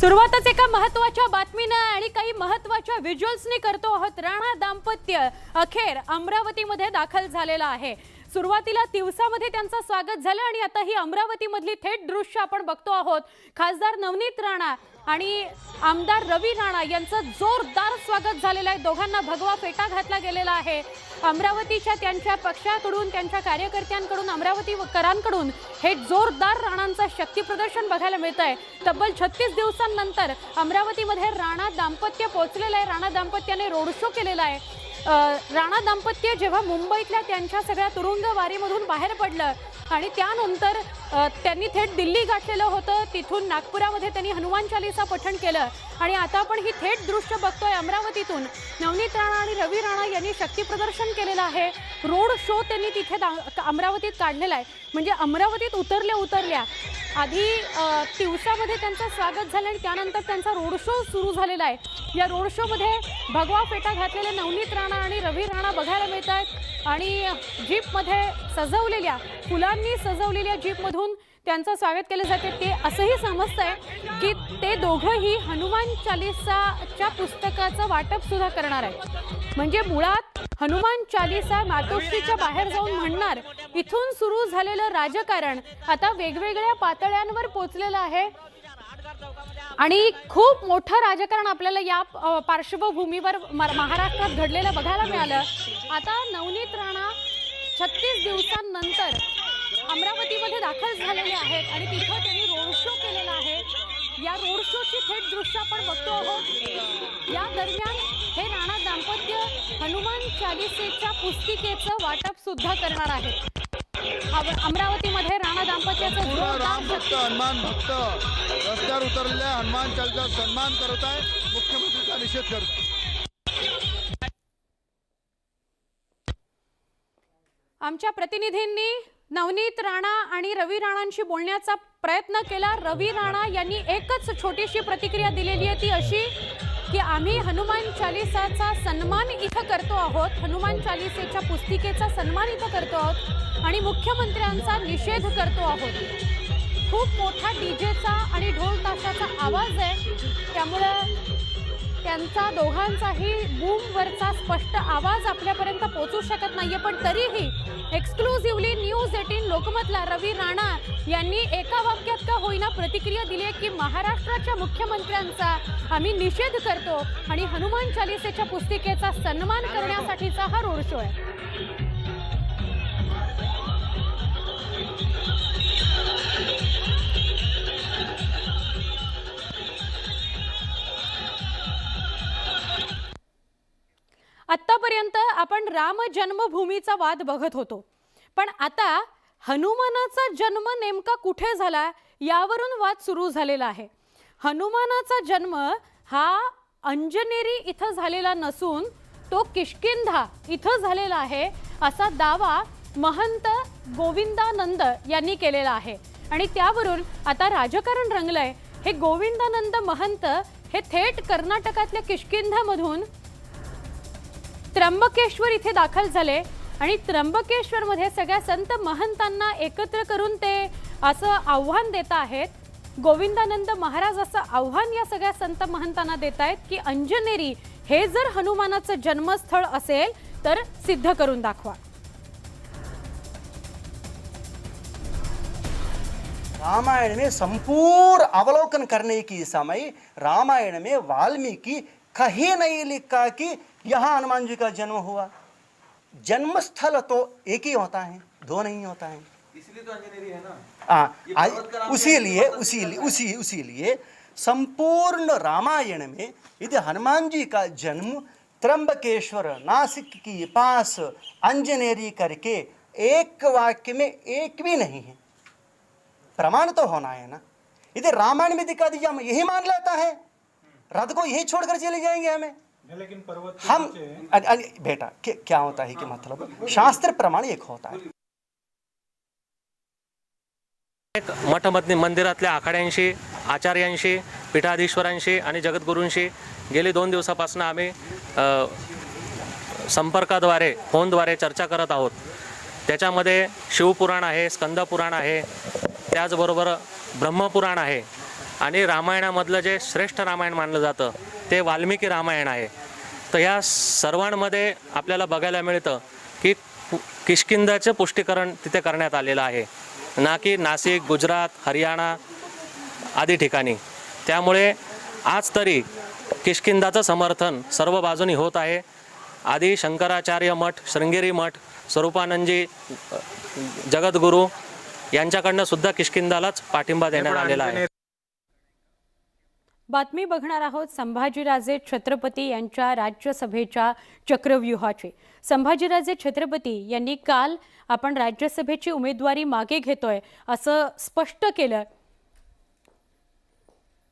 सुरुवातच एका महत्त्वाच्या बातमीनं आणि काही महत्त्वाच्या व्हिज्युअल्सनी करतो आहोत. राणा दाम्पत्य अखेर अमरावतीमध्ये दाखल झालेलं आहे. सुरुवातीला तिवसामध्ये त्यांचं स्वागत झालं आणि आता ही अमरावतीमधली थेट दृश्य आपण बघतो आहोत. खासदार नवनीत राणा आणि आमदार रवी राणा यांचं जोरदार स्वागत झालेलं आहे. दोघांना भगवा फेटा घातला गेलेला आहे. अमरावतीच्या त्यांच्या पक्षाकडून त्यांच्या कार्यकर्त्यांकडून अमरावतीकरांकडून हे जोरदार राणांचं शक्तीप्रदर्शन बघायला मिळत आहे तब्बल छत्तीस दिवसांनंतर अमरावतीमध्ये राणा दाम्पत्य पोहोचलेलं आहे. राणा दाम्पत्याने रोड शो केलेला आहे. राणा दाम्पत्य जेव्हा मुंबईतल्या त्यांच्या सगळ्या तुरुंगवारीमधून बाहेर पडलं आणि त्यानंतर त्यांनी थेट दिल्ली गाठलेलं होतं तिथून नागपुरामध्ये त्यांनी हनुमान चालीसा पठण केलं आणि आता आपण ही थेट दृश्य बघतोय अमरावतीतून. नवनीत राणा आणि रवी राणा यांनी शक्तीप्रदर्शन केलेलं आहे. रोड शो त्यांनी तिथे दा- अमरावतीत काढलेला आहे. म्हणजे अमरावतीत उतरल्या उतरल्या आधी दिवसामध्ये तिवसामध्ये त्यांचं स्वागत झालं आणि त्यानंतर त्यांचा रोड शो सुरू झालेला आहे. या रोड शोमध्ये भगवा फेटा घातलेले नवनीत राणा आणि रवी राणा बघायला मिळत आहेत आणि जीपमध्ये सजवलेल्या फुलांनी सजवलेल्या जीपमधून त्यांचं स्वागत केलं जाते. ते असंही समजतंय की ते दोघंही हनुमान चालिसाच्या पुस्तकाचं वाटप सुद्धा करणार आहेत. म्हणजे मुळात हनुमान चालिसा मातोश्रीच्या बाहेर जाऊन म्हणणार इथून सुरू झालेलं राजकारण आता वेगवेगळ्या पातळ्यांवर पोचलेलं आहे. आणि खूप मोठं राजकारण आपल्याला या पार्श्वभूमीवर म- महाराष्ट्रात घडलेलं बघायला मिळालं. आता नवनीत राणा छत्तीस दिवसांनंतर अमरावतीमध्ये दाखल झालेले आहेत आणि तिथं त्यांनी रोड शो केलेला आहे. या रोड शोची थेट दृश्य आपण बघतो आहोत. या दरम्यान हे राणा दाम्पत्य हनुमान चालिसेच्या पुस्तिकेचं वाटप सुद्धा करणार आहेत. अम- अमरावतीमध्ये राणा दाम्पत्याचं राम भक्त हनुमान भक्त. रस्त्यावर उतरलेल्या हनुमान चालीचा सन्मान करत आहे. मुख्यमंत्रीचा निषेध करतो. आमच्या प्रतिनिधींनी नवनीत राणा आणि रवी राणांशी बोलण्याचा प्रयत्न केला. रवी राणा यांनी एकच छोटीशी प्रतिक्रिया दिलेली आहे ती अशी की आम्ही हनुमान चालिसाचा सन्मान इथं करतो आहोत. हनुमान चालिसेच्या पुस्तिकेचा सन्मान इथं करतो आहोत आणि मुख्यमंत्र्यांचा निषेध करतो आहोत. खूप मोठा डीजेचा आणि ढोल ताशाचा आवाज आहे. त्यामुळं त्यांचा दोघांचाही बूमवरचा स्पष्ट आवाज आपल्यापर्यंत पोचू शकत नाहीये. पण तरीही एक्सक्लुझिव्हली न्यूज एटीन लोकमतला रवी राणा यांनी एका वाक्यात का होईना प्रतिक्रिया दिली आहे की महाराष्ट्राच्या मुख्यमंत्र्यांचा आम्ही निषेध करतो आणि हनुमान चालिसेच्या पुस्तिकेचा सन्मान करण्यासाठीचा हा रोड शो आहे. आत्तापर्यंत आपण राम जन्मभूमीचा वाद बघत होतो. पण आता हनुमानाचा जन्म नेमका कुठे झाला यावरून वाद सुरू झालेला आहे. हनुमानाचा जन्म हा अंजनेरी इथं झालेला नसून तो किष्किंधा इथं झालेला आहे असा दावा महंत गोविंदानंद यांनी केलेला आहे. आणि त्यावरून आता राजकारण रंगलंय. हे गोविंदानंद महंत हे थेट कर्नाटकातल्या किष्किंधामधून त्र्यंबकेश्वर इथे दाखल झाले आणि त्र्यंबकेश्वरमध्ये सगळ्या संत महंतांना एकत्र करून ते असं आव्हान देत आहेत. गोविंदानंद महाराज असं आव्हान या सगळ्या संत महंतांना देत आहेत की अंजनेरी हे जर हनुमानाचं जन्मस्थळ असेल तर सिद्ध करून दाखवा. रामायण में संपूर्ण अवलोकन करने की समय रामायण में वाल्मीकि कहीं नहीं लिखा कि यहाँ हनुमान जी का जन्म हुआ। जन्म स्थल तो एक ही होता है दो नहीं होता है। इसलिए तो अंजनेरी है ना। हाँ उसी लिए उसी लिए उसी उसी लिए संपूर्ण रामायण में यदि हनुमान जी का जन्म त्रंबकेश्वर नासिक की पास अंजनेरी करके एक वाक्य में एक भी नहीं है। प्रमाण तो होना है ना। यदि रामायण में दिखा दीजिए हम यही मान लेता है। रथ को यही छोड़कर चले जाएँगे हमें। लेकिन पर्वत के हम बेटा क्या क्या होता है कि मतलब शास्त्र प्रमाण एक होता है। एक मठमधनी मंदिरातल्या आखाड्यांशी आचार्यांशी पीठाधीश्वरांशी आणि जगद्गुरूंशी गेली दोन दिवसापासून आम्ही संपर्काद्वारे फोनद्वारे चर्चा करत आहोत. त्याच्यामध्ये शिवपुराण आहे स्कंदपुराण आहे त्याचबरोबर ब्रह्मपुराण आहे. आणि रामायणामधलं जे श्रेष्ठ रामायण मानलं जातं ते वाल्मिकी रामायण आहे. तर या सर्वांमध्ये आपल्याला बघायला मिळतं की पु- किष्किंधाचं पुष्टीकरण तिथे करण्यात आलेलं आहे. ना की नाशिक गुजरात हरियाणा आदी ठिकाणी. त्यामुळे आज तरी किष्किंधाचं समर्थन सर्व बाजूनी होत आहे. आदी शंकराचार्य मठ शृंगेरी मठ स्वरूपानंदजी जगद्गुरू यांच्याकडनं सुद्धा किष्किंधालाच पाठिंबा देण्यात आलेला आहे. बातमी बघणार आहोत संभाजीराजे छत्रपती यांच्या राज्यसभेच्या चक्रव्यूहाची. संभाजीराजे छत्रपती यांनी काल आपण राज्यसभेची उमेदवारी मागे घेतोय असं स्पष्ट केलं.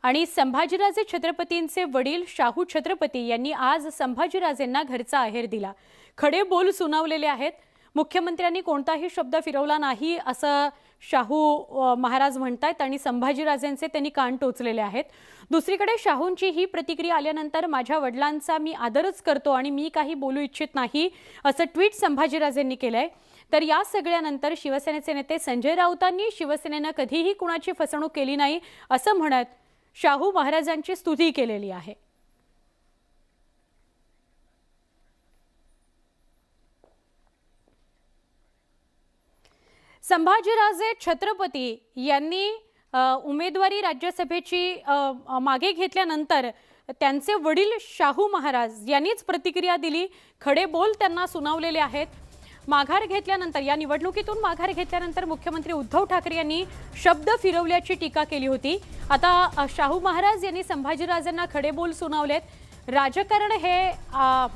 आणि संभाजीराजे छत्रपतींचे वडील शाहू छत्रपती यांनी आज संभाजीराजेंना घरचा आहेर दिला. खडे बोल सुनावलेले आहेत. मुख्यमंत्र्यांनी कोणताही शब्द फिरवला नाही असं शाहू महाराज महाराज म्हणतायत आणि संभाजीराजेंचे त्यांनी कान टोचलेले आहेत. दुसरीकडे शाहूंची ही प्रतिक्रिया आल्यानंतर माझ्या वडिलांचा मी आदरच करतो आणि मी काही बोलू इच्छित नाही असं ट्विट संभाजीराजेंनी केलं आहे तर या सगळ्यानंतर शिवसेनेचे नेते संजय राऊतांनी शिवसेनेनं कधीही कुणाची फसवणूक केली नाही असं म्हणत शाहू महाराजांची स्तुती केलेली आहे. संभाजीराजे छत्रपती यांनी उमेदवारी राज्यसभेची मागे घेतल्यानंतर त्यांचे वडील शाहू महाराज यांनीच प्रतिक्रिया दिली. खडे बोल त्यांना सुनावलेले आहेत. माघार घेतल्यानंतर या निवडणुकीतून माघार घेतल्यानंतर मुख्यमंत्री उद्धव ठाकरे यांनी शब्द फिरवल्याची टीका केली होती. आता शाहू महाराज यांनी संभाजीराजांना खडे बोल सुनावलेत. राजकारण हे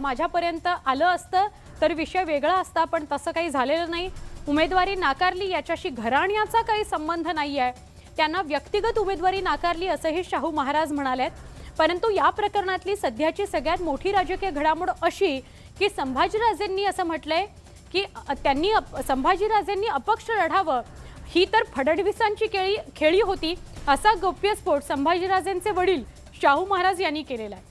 माझ्यापर्यंत आलं असतं तर विषय वेगळा असता पण तसं काही झालेलं नाही. उमेदवारी नाकारली याच्याशी घराण्याचा काही संबंध नाही आहे त्यांना व्यक्तिगत उमेदवारी नाकारली असंही शाहू महाराज म्हणालेत. परंतु या प्रकरणातली सध्याची सगळ्यात मोठी राजकीय घडामोड अशी की संभाजीराजेंनी असं म्हटलंय की त्यांनी अप- संभाजीराजेंनी अपक्ष लढावं. ही तर फडणवीसांची केळी खेळी होती असा गौप्यस्फोट संभाजीराजेंचे वडील शाहू महाराज यांनी केलेला आहे.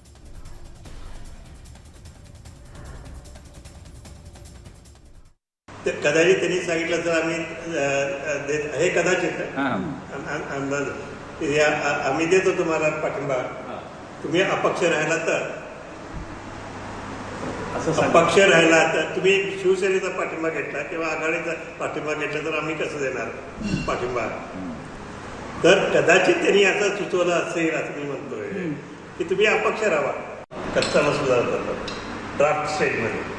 ते कदाचित त्यांनी सांगितलं तर आम्ही देत हे कदाचित अंदाज. आम्ही देतो तुम्हाला पाठिंबा. तुम्ही अपक्ष राहिला तर. अपक्ष राहिला तर तुम्ही शिवसेनेचा पाठिंबा घेतला किंवा आघाडीचा पाठिंबा घेतला तर आम्ही कसं देणार पाठिंबा? तर कदाचित त्यांनी असं सुचवलं असेल असं मी म्हणतोय. की तुम्ही अपक्ष राहा. कच्चा मसुदा ड्राफ्ट स्टेजमध्ये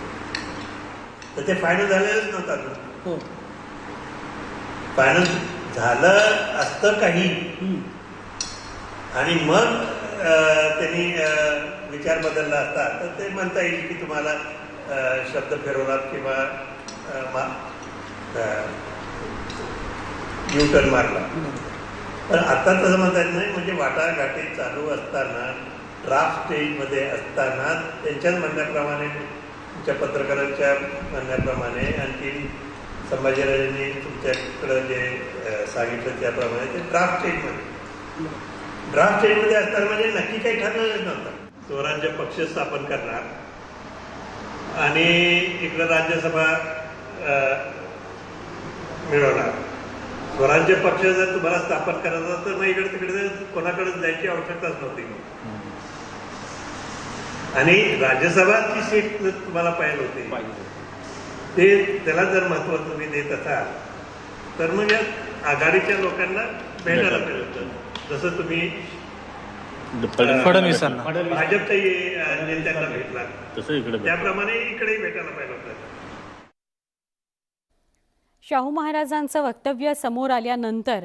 तर ते फायनल झालेलंच नव्हतं फायनल झालं असतं काही. आणि मग त्यांनी विचार बदलला असता. तर ते म्हणता येईल की तुम्हाला शब्द फिरवलात किंवा न्यूटन मारला. पण आता तसं म्हणता येत नाही. म्हणजे वाटाघाटी चालू असताना ड्राफ्ट स्टेजमध्ये असताना त्यांच्याच म्हणण्याप्रमाणे तुमच्या पत्रकारांच्या म्हणण्याप्रमाणे आणखी संभाजीराजांनी तुमच्याकडं जे सांगितलं त्याप्रमाणे ते ड्राफ्ट स्टेजमध्ये ड्राफ्ट स्टेजमध्ये असताना म्हणजे नक्की काही ठरलेलं नव्हतं. स्वराज्य पक्ष स्थापन करणार. आणि इकडं राज्यसभा मिळवणार. स्वराज्य पक्ष जर तुम्हाला स्थापन करायचा तर मग इकडे तिकडे कोणाकडे जायची आवश्यकताच नव्हती. आणि राज्यसभाची सीट जर तुम्हाला पाहिजे होती. ते त्याला जर महत्त्व तुम्ही देत असाल तर मग या आघाडीच्या लोकांना भेटायला पाहिजे होतं जसं तुम्ही फडणवीसांना भाजपच्या अं, नेत्यांना भेटला. तसं इकडे त्याप्रमाणे इकडेही भेटायला पाहिजे होतं. शाहू महाराजांचं वक्तव्य समोर आल्यानंतर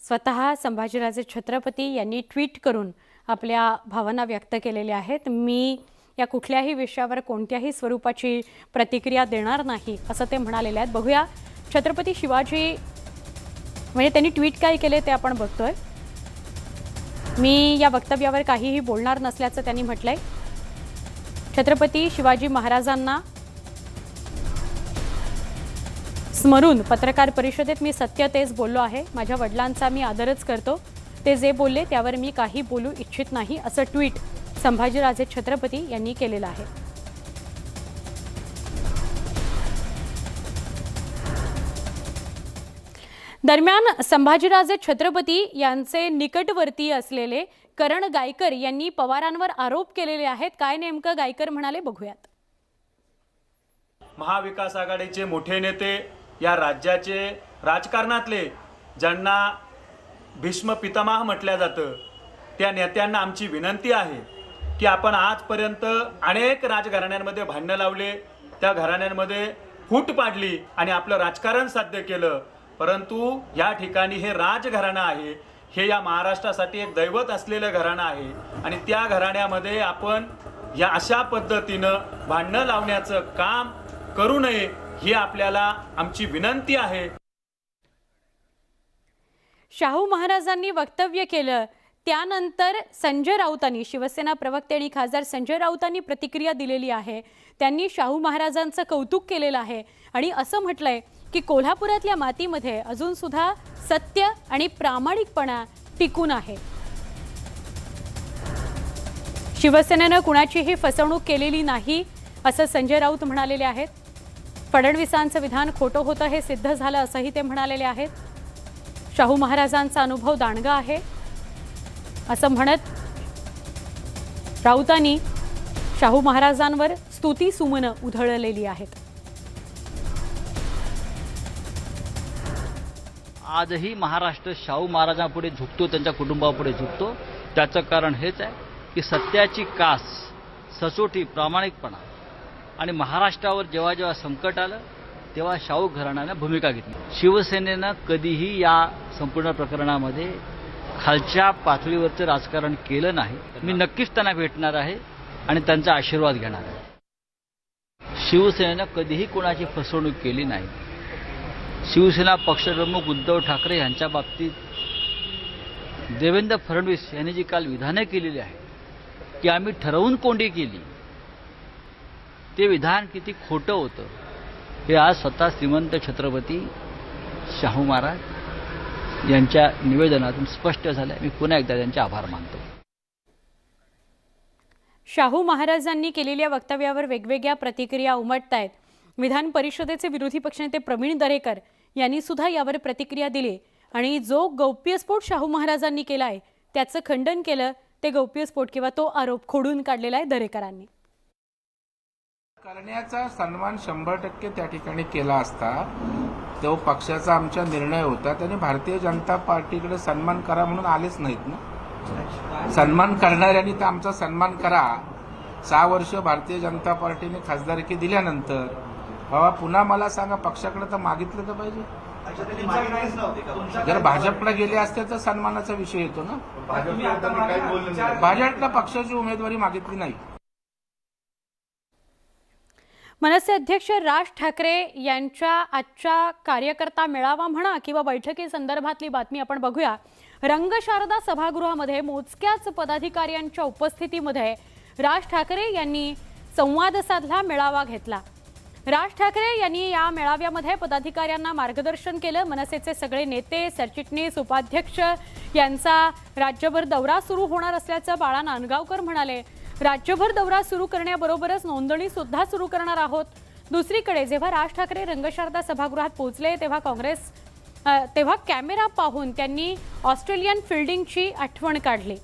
स्वतः संभाजीराजे छत्रपती यांनी ट्विट करून आपल्या भावना व्यक्त केलेल्या आहेत. मी या कुठल्याही विषयावर कोणत्याही स्वरूपाची प्रतिक्रिया देणार नाही असं ते म्हणालेले आहेत. बघूया छत्रपती शिवाजी म्हणजे त्यांनी ट्विट काय केले ते आपण बघतोय. मी या वक्तव्यावर काहीही बोलणार नसल्याचं त्यांनी म्हटलंय. छत्रपती शिवाजी महाराजांना स्मरून पत्रकार परिषदेत मी सत्य तेच बोललो आहे. माझ्या वडिलांचा मी आदरच करतो. ते जे बोलले त्यावर मी काही बोलू इच्छित नाही असं ट्विट संभाजीराजे छत्रपती यांनी केलेलं आहे. दरम्यान संभाजीराजे छत्रपती यांचे निकटवर्ती असलेले करण गायकर यांनी पवारांवर आरोप केलेले आहेत. काय नेमकं गायकर म्हणाले बघूयात. महाविकास आघाडीचे मोठे नेते या राज्याचे राजकारणातले ज्यांना भीष्म पितामह म्हटलं जातं. त्या नेत्यांना आमची विनंती आहे की आपण आजपर्यंत अनेक राजघराण्यांमध्ये भांडणं लावले त्या घराण्यांमध्ये फूट पाडली आणि आपलं राजकारण साध्य केलं. परंतु या ठिकाणी हे राजघराणं आहे हे या महाराष्ट्रासाठी एक दैवत असलेलं घराणं आहे आणि त्या घराण्यामध्ये आपण या अशा पद्धतीनं भांडणं लावण्याचं काम करू नये ही आपल्याला आमची विनंती आहे. शाहू महाराजांनी वक्तव्य केलं. त्यानंतर संजय राऊतांनी शिवसेना प्रवक्ते आणि खासदार संजय राऊतांनी प्रतिक्रिया दिलेली आहे. त्यांनी शाहू महाराजांचं कौतुक केलेलं आहे. आणि असं म्हटलंय की कोल्हापुरातल्या मातीमध्ये अजून सुद्धा सत्य आणि प्रामाणिकपणा टिकून आहे. शिवसेनेनं कुणाचीही फसवणूक केलेली नाही असं संजय राऊत म्हणालेले आहेत. फडणवीसांचं विधान खोटं होतं हे सिद्ध झालं असंही ते म्हणालेले आहेत. शाहू महाराजांचा अनुभव दांडगा आहे. असं म्हणत राऊतांनी शाहू महाराजांवर स्तुती सुमनं उधळलेली आहेत. आजही महाराष्ट्र शाहू महाराजांपुढे झुकतो त्यांच्या कुटुंबापुढे झुकतो. त्याचं कारण हेच आहे की सत्याची कास सचोटी प्रामाणिकपणा आणि महाराष्ट्रावर जेव्हा जेव्हा संकट आलं तेव्हा शाहू घराण्यानं भूमिका घेतली. शिवसेनेनं कधीही या संपूर्ण प्रकरणामध्ये खालच्या पातळीवरचं राजकारण केलं नाही. मी नक्कीच त्यांना भेटणार आहे आणि त्यांचा आशीर्वाद घेणार आहे. शिवसेनेनं कधीही कोणाची फसवणूक केली नाही. शिवसेना पक्षप्रमुख उद्धव ठाकरे यांच्या बाबतीत देवेंद्र फडणवीस यांनी जी काल विधानं केलेली आहे की आम्ही ठरवून कोंडी केली. ते विधान किती खोटं होतं हे आज स्वतः श्रीमंत छत्रपती शाहू महाराज यांच्या निवेदनातून स्पष्ट झालं मी पुन्हा एकदा त्यांचे आभार मानतो. शाहू महाराजांनी केलेल्या वक्तव्यावर वेगवेगळ्या प्रतिक्रिया उमटत आहेत विधान परिषदेचे विरोधी पक्षनेते प्रवीण दरेकर यांनी सुद्धा यावर प्रतिक्रिया दिली आणि जो गौप्यस्फोट शाहू महाराजांनी केला आहे त्याचं खंडन केलं ते गौप्यस्फोट किंवा तो आरोप खोडून काढलेला आहे दरेकरांनी. करण्याचा सन्मान शंभर टक्के त्या ठिकाणी केला असता तो पक्षाचा आमचा निर्णय होता. त्यांनी भारतीय जनता पार्टीकडे सन्मान करा म्हणून आलेच नाहीत ना? सन्मान करणाऱ्यांनी तर आमचा सन्मान करा. सहा वर्ष भारतीय जनता पार्टीने खासदारकी दिल्यानंतर बाबा पुन्हा मला सांगा पक्षाकडे तर मागितलं तर पाहिजे. जर भाजपला गेले असते तर सन्मानाचा विषय येतो ना? भाजपला पक्षाची उमेदवारी मागितली नाही. मनसे अध्यक्ष राज ठाकरे यांच्या आजच्या कार्यकर्ता मेळावा म्हणा किंवा बैठकीसंदर्भातली बातमी आपण बघूया. रंगशारदा सभागृहामध्ये मोजक्याच पदाधिकाऱ्यांच्या उपस्थितीमध्ये राज ठाकरे यांनी संवाद साधला मेळावा घेतला. राज ठाकरे यांनी या मेळाव्यामध्ये पदाधिकाऱ्यांना मार्गदर्शन केलं. मनसेचे सगळे नेते सरचिटणीस उपाध्यक्ष यांचा राज्यभर दौरा सुरू होणार असल्याचं बाळा नांदगावकर म्हणाले. राज्यभर दौरा सुरू करण्याबरोबरच नोंदणी सुद्धा सुरू करणार आहोत. दुसरीकडे जेव्हा राज ठाकरे रंगशारदा सभागृहात पोहोचले तेव्हा काँग्रेस तेव्हा कॅमेरा पाहून त्यांनी ऑस्ट्रेलियन फिल्डिंगची आठवण काढली.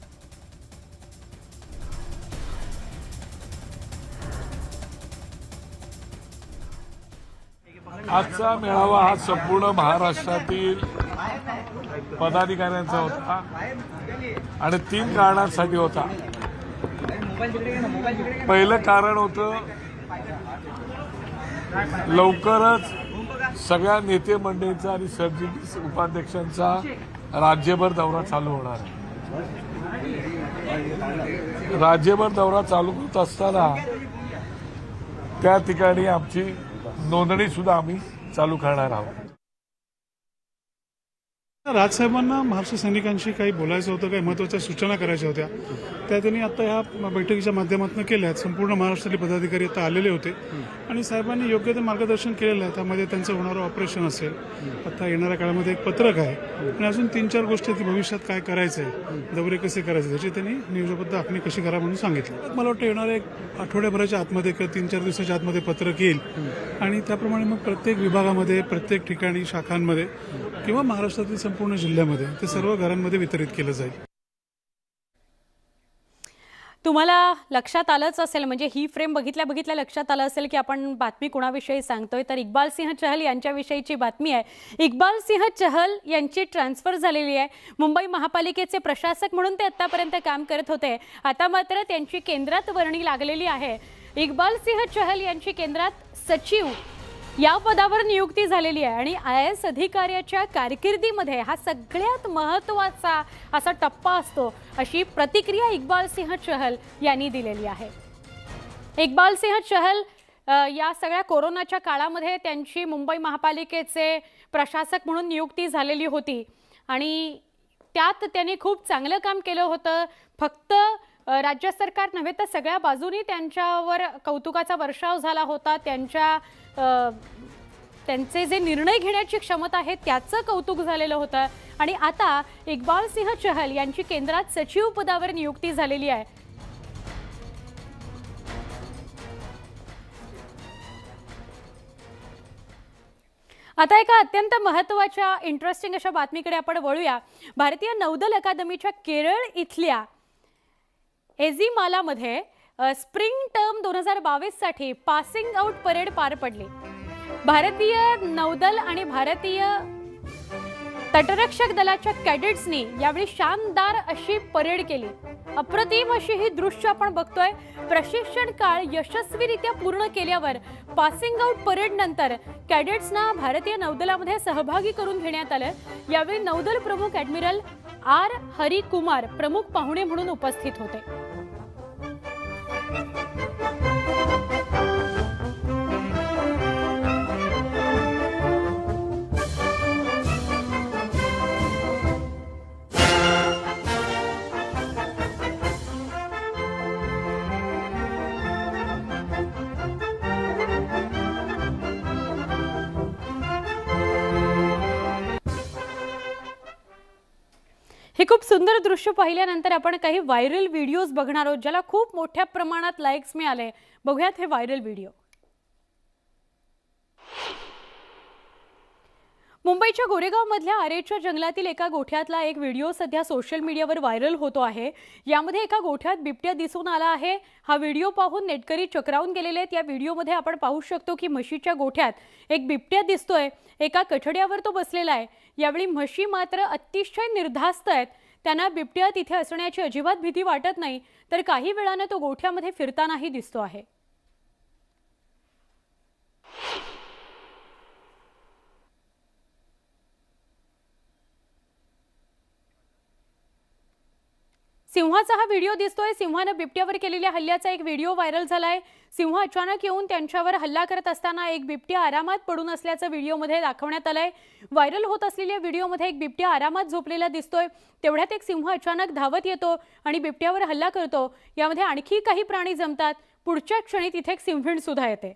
आजचा मेळावा हा संपूर्ण महाराष्ट्रातील पदाधिकाऱ्यांचा होता आणि तीन कारणांसाठी होता. पहिलं कारण होतं लवकरच सगळ्या नेते मंडळींचा आणि सरचिटणीस उपाध्यक्षांचा राज्यभर दौरा चालू होणार आहे. राज्यभर दौरा चालू होत असताना त्या ठिकाणी आमची नोंदणी सुद्धा आम्ही चालू करणार आहोत. राजसाहेबांना महाराष्ट्र सैनिकांशी काही बोलायचं होतं काही महत्त्वाच्या सूचना करायच्या होत्या. त्या त्यांनी आता ह्या बैठकीच्या माध्यमातून केल्या. आहेत संपूर्ण महाराष्ट्रातले पदाधिकारी आता आलेले होते. आणि साहेबांनी योग्य ते मार्गदर्शन केलेलं आहे. त्यामध्ये त्यांचं होणारं ऑपरेशन असेल. आता येणाऱ्या काळामध्ये एक पत्रक आहे. आणि अजून तीन चार गोष्टी आहेत की भविष्यात काय करायचं आहे दौरे कसे करायचे त्याची त्यांनी नियोजबद्ध आखणी कशी करा म्हणून सांगितलं. मला वाटतं येणाऱ्या एक आठवड्याभराच्या आतमध्ये किंवा तीन चार दिवसाच्या आतमध्ये पत्रक येईल. आणि त्याप्रमाणे मग प्रत्येक विभागामध्ये प्रत्येक ठिकाणी शाखांमध्ये किंवा महाराष्ट्रातील संपूर्ण जिल्ह्यामध्ये ते सर्व घरांमध्ये वितरित केलं जाईल. तुम्हाला लक्षात आलंच असेल म्हणजे ही फ्रेम बघितल्या बघितल्या लक्षात आलं असेल की आपण बातमी कुणाविषयी सांगतोय. तर इक्बाल सिंह चहल यांच्याविषयीची बातमी आहे. इक्बाल सिंह चहल यांची ट्रान्सफर झालेली आहे. मुंबई महापालिकेचे प्रशासक म्हणून ते आत्तापर्यंत काम करत होते. आता मात्र त्यांची केंद्रात वर्णी लागलेली आहे. इक्बाल सिंह चहल यांची केंद्रात सचिव या पदावर नियुक्ती झालेली आहे आणि आय एस अधिकाऱ्याच्या कारकिर्दीमध्ये हा सगळ्यात महत्त्वाचा असा टप्पा असतो अशी प्रतिक्रिया इक्बाल सिंह चहल यांनी दिलेली आहे. इक्बाल सिंह चहल या सगळ्या कोरोनाच्या काळामध्ये त्यांची मुंबई महापालिकेचे प्रशासक म्हणून नियुक्ती झालेली होती आणि त्यात त्यांनी खूप चांगलं काम केलं होतं. फक्त राज्य सरकार नव्हे तर सगळ्या बाजूनी त्यांच्यावर कौतुकाचा वर्षाव झाला होता. त्यांच्या त्यांचे जे निर्णय घेण्याची क्षमता आहे त्याचं कौतुक झालेलं होतं. आणि आता इक्बाल सिंह चहल यांची केंद्रात सचिव पदावर नियुक्ती झालेली आहे. आता एका अत्यंत महत्त्वाच्या इंटरेस्टिंग अशा बातमीकडे आपण वळूया. भारतीय नौदल अकादमीच्या केरळ इथल्या एझिमालामध्ये स्प्रिंग टर्म दोन हजार बावीससाठी पासिंग आउट परेड पार पडली. भारतीय नौदल आणि भारतीय तटरक्षक दलाच्या कॅडेट्सनी यावेळी शानदार अशी परेड केली. अप्रतिम अशी ही दृश्य आपण बघतोय. प्रशिक्षण काळ यशस्वीरित्या पूर्ण केल्यावर पासिंग आउट परेड नंतर कॅडेट्सना भारतीय नौदलामध्ये सहभागी करून घेण्यात आलं. यावेळी नौदल प्रमुख ॲडमिरल आर. हरी कुमार प्रमुख पाहुणे म्हणून उपस्थित होते. なるほど。सुंदर दृश्य पाहिल्यानंतर आपण काही व्हायरल व्हिडिओज बघणार आहोत ज्याला खूप मोठ्या प्रमाणात लाईक्स मिळाले. बघूयात हे व्हायरल व्हिडिओ मुंबईच्या गोरेगावमधल्या आरेच्या जंगलातील एका गोठ्यातला एक व्हिडिओ सध्या सोशल मीडियावर व्हायरल होतो आहे. यामध्ये एका गोठ्यात बिबट्या दिसून आला आहे. हा व्हिडिओ पाहून नेटकरी चक्रावून गेलेले आहेत. या व्हिडिओमध्ये आपण पाहू शकतो की म्हशीच्या गोठ्यात एक बिबट्या दिसतोय. एका कठड्यावर तो बसलेला आहे. यावेळी म्हशी मात्र अतिशय निर्धास्त आहेत. त्यांना बिबट्या तिथे असण्याची अजिबात भीती वाटत नाही तर काही वेळानं तो गोठ्यामध्ये फिरतानाही दिसतो आहे. सिंहाचा हा व्हिडिओ दिसतोय. सिंहानं बिबट्यावर केलेल्या हल्ल्याचा एक व्हिडिओ व्हायरल झालाय. सिंह अचानक येऊन त्यांच्यावर हल्ला करत असताना एक बिबट्या आरामात पडून असल्याचं व्हिडिओमध्ये दाखवण्यात आलंय. व्हायरल होत असलेल्या व्हिडिओमध्ये एक बिबट्या आरामात झोपलेला दिसतोय. तेवढ्यात एक सिंह अचानक धावत येतो आणि बिबट्यावर हल्ला करतो. यामध्ये आणखी काही प्राणी जमतात. पुढच्या क्षणी तिथे एक सिंहीण सुद्धा येते.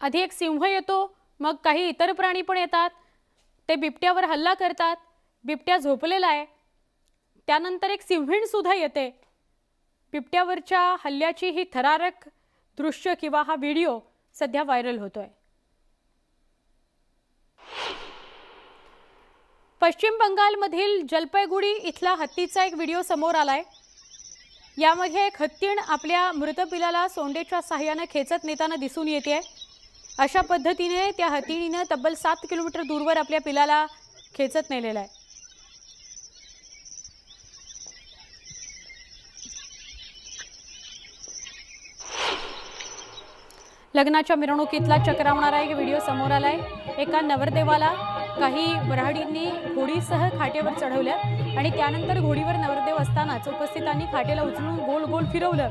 आधी एक सिंह येतो मग काही इतर प्राणी पण येतात. ते बिबट्यावर हल्ला करतात. बिबट्या झोपलेला आहे. त्यानंतर एक सिंहीण सुद्धा येते. बिबट्यावरच्या हल्ल्याची ही थरारक दृश्य किंवा हा व्हिडिओ सध्या व्हायरल होतोय. पश्चिम बंगालमधील जलपैगुडी इथला हत्तीचा एक व्हिडिओ समोर आलाय. यामध्ये एक हत्तीण आपल्या मृत पिलाला सोंडेच्या सहाय्यानं खेचत नेताना दिसून येते अशा पद्धतीने त्या हतिणीनं तब्बल सात किलोमीटर दूरवर आपल्या पिलाला खेचत नेलेला आहे. लग्नाच्या मिरवणुकीतला चक्रावणारा एक व्हिडिओ समोर आलाय. एका नवरदेवाला काही वऱ्हाडींनी घोडीसह खाटेवर चढवल्या आणि त्यानंतर घोडीवर नवरदेव असतानाच उपस्थितांनी खाटेला उचलून गोल गोल फिरवलं.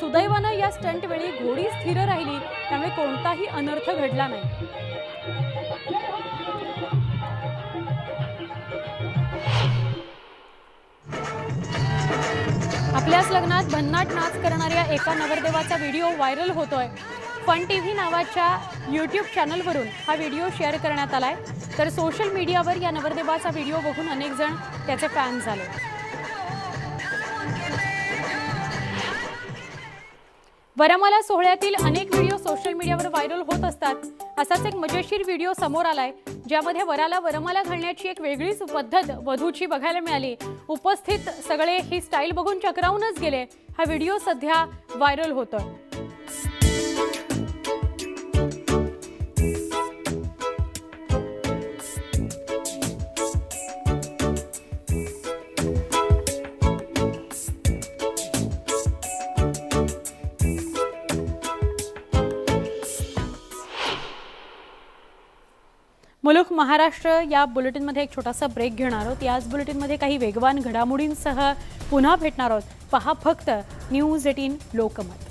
सुदैवानं या स्टंट वेळी घोडी स्थिर राहिली त्यामुळे कोणताही अनर्थ घडला नाही. आपल्याच लग्नात भन्नाट नाच करणाऱ्या एका नवरदेवाचा व्हिडिओ व्हायरल होतोय. फन टी व्ही नावाच्या यूट्यूब चॅनलवरून हा व्हिडिओ शेअर करण्यात आलाय. तर सोशल मीडियावर या नवरदेवाचा व्हिडिओ बघून अनेक जण त्याचे फॅन झाले. वरमाला सोहळ्यातील अनेक व्हिडिओ सोशल मीडियावर व्हायरल होत असतात. असाच एक मजेशीर व्हिडिओ समोर आलाय ज्यामध्ये वराला वरमाला घालण्याची एक वेगळीच पद्धत वधूची बघायला मिळाली. उपस्थित सगळे ही स्टाईल बघून चक्रावूनच गेले. हा व्हिडिओ सध्या व्हायरल होतोय. मुलुख महाराष्ट्र या बुलेटिनमध्ये एक छोटासा ब्रेक घेणार आहोत. याच बुलेटिनमध्ये काही वेगवान घडामोडींसह पुन्हा भेटणार आहोत. पहा फक्त न्यूज एटीन लोकमत.